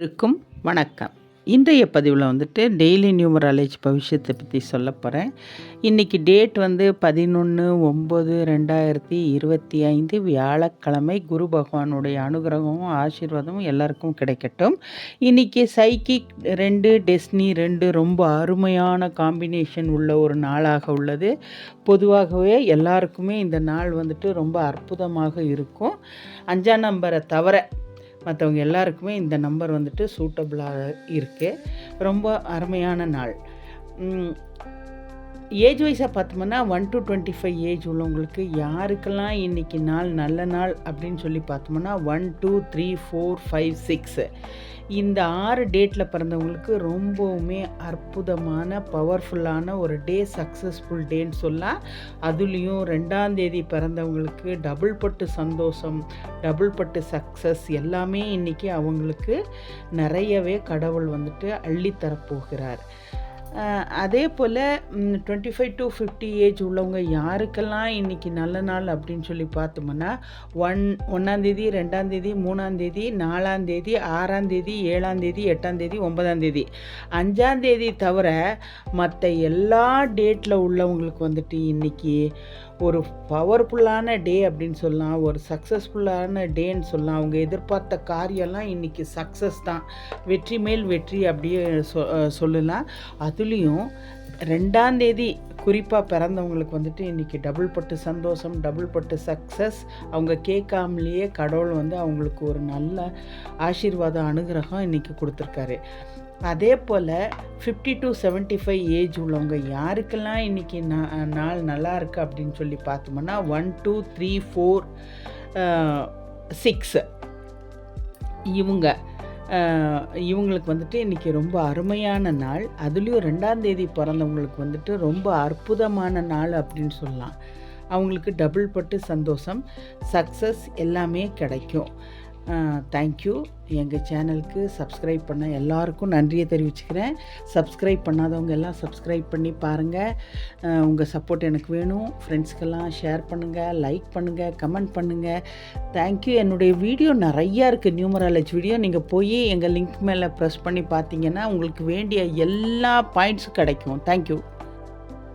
இருக்கும் வணக்கம். இன்றைய பதிவில் வந்துட்டு டெய்லி நியூமராலஜி பவிஷத்தை பற்றி சொல்ல போகிறேன் இன்றைக்கி டேட் வந்து பதினொன்று ஒம்பது ரெண்டாயிரத்தி இருபத்தி ஐந்து வியாழக்கிழமை குரு பகவானுடைய அனுகிரகமும் ஆசீர்வாதமும் எல்லாருக்கும் கிடைக்கட்டும். இன்றைக்கி சைக்கிக் ரெண்டு டெஸ்னி ரெண்டு ரொம்ப அருமையான காம்பினேஷன் உள்ள ஒரு நாளாக உள்ளது. பொதுவாகவே எல்லாருக்குமே இந்த நாள் வந்துட்டு ரொம்ப அற்புதமாக இருக்கும். அஞ்சாம் நம்பரை தவிர மற்றவங்க எல்லாருக்குமே இந்த நம்பர் வந்துட்டு சூட்டபிளாக இருக்குது ரொம்ப அருமையான நாள். ஏஜ் வைஸாக பார்த்தோம்னா one to twenty five age உள்ளவங்களுக்கு யாருக்கெல்லாம் இன்றைக்கி நாள் நல்ல நாள் அப்படின்னு சொல்லி பார்த்தோம்னா one two three four five six இந்த ஆறு டேட்டில் பிறந்தவங்களுக்கு ரொம்பவுமே அற்புதமான பவர்ஃபுல்லான ஒரு டே சக்ஸஸ்ஃபுல் டேன்னு சொல்லலாம் அதுலேயும் ரெண்டாம் தேதி பிறந்தவங்களுக்கு டபுள் பட்டு சந்தோஷம் டபுள் பட்டு சக்ஸஸ் எல்லாமே இன்றைக்கி அவங்களுக்கு நிறையவே கடவுள் வந்துட்டு அள்ளித்தரப்போகிறார். அதே போல் twenty five to fifty age உள்ளவங்க யாருக்கெல்லாம் இன்றைக்கி நல்ல நாள் அப்படின்னு சொல்லி பார்த்தோம்னா ஒன் ஒன்றாந்தேதி ரெண்டாந்தேதி மூணாந்தேதி நாலாந்தேதி ஆறாந்தேதி ஏழாந்தேதி எட்டாந்தேதி ஒன்பதாந்தேதி அஞ்சாந்தேதி தவிர மற்ற எல்லா டேட்டில் உள்ளவங்களுக்கு வந்துட்டு இன்றைக்கி ஒரு பவர்ஃபுல்லான டே அப்படின்னு சொல்லலாம் ஒரு சக்ஸஸ்ஃபுல்லான டேன்னு சொல்லலாம். அவங்க எதிர்பார்த்த காரியம்லாம் இன்றைக்கி சக்ஸஸ் தான். வெற்றி மேல் வெற்றி அப்படியே சொ சொல்லலாம். அதுலேயும் ரெண்டாம் தேதி குறிப்பாக பிறந்தவங்களுக்கு வந்துட்டு இன்றைக்கி டபுள் பட்டு சந்தோஷம் டபுள் பட்டு சக்ஸஸ் அவங்க கேட்காமலேயே கடவுள் வந்து அவங்களுக்கு ஒரு நல்ல ஆசீர்வாதம் அனுகிரகம் இன்றைக்கி கொடுத்துருக்காரு. அதே போல் fifty to seventy five age உள்ளவங்க யாருக்கெல்லாம் இன்றைக்கி நாள் நல்லா இருக்குது அப்படின்னு சொல்லி பார்த்தோம்னா one two three four six இவங்க இவங்களுக்கு வந்துட்டு இன்றைக்கி ரொம்ப அருமையான நாள். அதுலேயும் ரெண்டாம் தேதி பிறந்தவங்களுக்கு வந்துட்டு ரொம்ப அற்புதமான நாள் அப்படின்னு சொல்லலாம். அவங்களுக்கு டபுள் பட்டு சந்தோஷம். சக்ஸஸ் எல்லாமே கிடைக்கும். தேங்க்யூ எங்கள் சேனலுக்கு சப்ஸ்கிரைப் பண்ண எல்லாருக்கும் நன்றியை தெரிவிச்சுக்கிறேன். சப்ஸ்கிரைப் பண்ணாதவங்க எல்லாம் சப்ஸ்கிரைப் பண்ணி பாருங்கள் உங்கள் சப்போர்ட் எனக்கு வேணும். ஃப்ரெண்ட்ஸ்க்கெல்லாம் ஷேர் பண்ணுங்கள் லைக் பண்ணுங்கள் கமெண்ட் பண்ணுங்கள் தேங்க்யூ என்னுடைய வீடியோ நிறையா இருக்குது நியூமராலஜி வீடியோ நீங்கள் போய் எங்கள் லிங்க் மேலே ப்ரெஸ் பண்ணி பார்த்தீங்கன்னா உங்களுக்கு வேண்டிய எல்லா பாயிண்ட்ஸும் கிடைக்கும். தேங்க்யூ